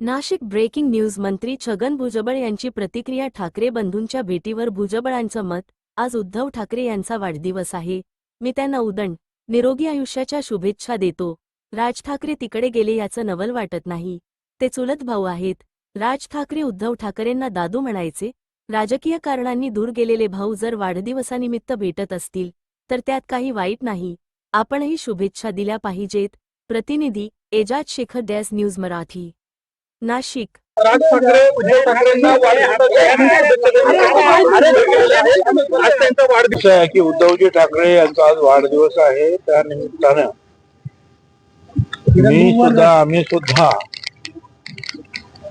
Nashik breaking news मंत्री छगन भुजबळ यांची प्रतिक्रिया ठाकरे बंधूंच्या भेटीवर भुजबळांचं मत आज उद्धव ठाकरे यांचा वाढदिवस आहे. मी त्यांना उदंड निरोगी आयुष्याच्या शुभेच्छा देतो. राज ठाकरे तिकडे गेले याचं नवल वाटत नाही. ते चुलत भाऊ आहेत. राज ठाकरे उद्धव ठाकरेंना दादू म्हणायचे. राजकीय कारणांनी दूर गेलेले भाऊ जर वाढदिवसानिमित्त भेटत असतील तर त्यात काही वाईट नाही. आपणही शुभेच्छा दिल्या पाहिजेत. प्रतिनिधी एजाज शेखर डॅस न्यूज मराठी. नाशिक. राज ठाकरे उद्धव ठाकरेंना वाढदिवस आज त्यांचा वाढदिवस आहे की उद्धवजी ठाकरे यांचा आज वाढदिवस आहे त्या निमित्तानं मी सुद्धा आम्ही सुद्धा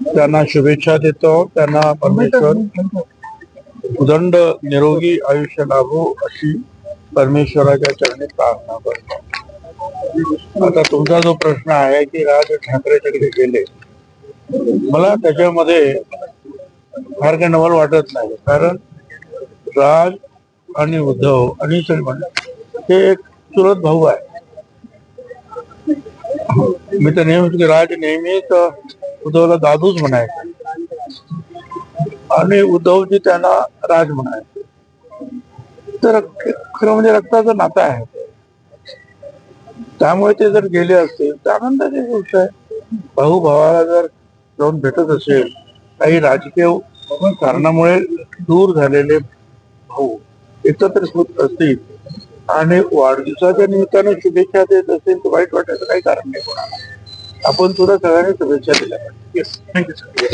त्यांना शुभेच्छा देतो त्यांना परमेश्वर उदंड निरोगी आयुष्य लाभो अशी परमेश्वराच्या चरणी प्रार्थना करतो. आता तुमचा जो प्रश्न आहे की राज ठाकरे तिकडे गेले मला त्याच्यामध्ये फार काही नवल वाटत नाही कारण राज आणि उद्धव आणि सलमान हे एक चुलत भाऊ आहे. मी तर नेहमीच राज नेहमीच उद्धवला दादूच म्हणायचे. आणि उद्धवजी त्यांना राज म्हणायचे. तर खरं म्हणजे रक्ताचं नातं आहे. त्यामुळे ते जर गेले असतील तर आनंदाची गोष्ट आहे. भाऊ भावाला जर जाऊन भेटत असेल काही राजकीय कारणामुळे दूर झालेले भाऊ एकत्र होत असतील आणि वाढदिवसाच्या निमित्ताने शुभेच्छा देत असेल तर वाईट वाटायचं काही कारण नाही कोणाला. आपण सुद्धा सगळ्यांनी शुभेच्छा दिल्या पाहिजे थँक्यू सर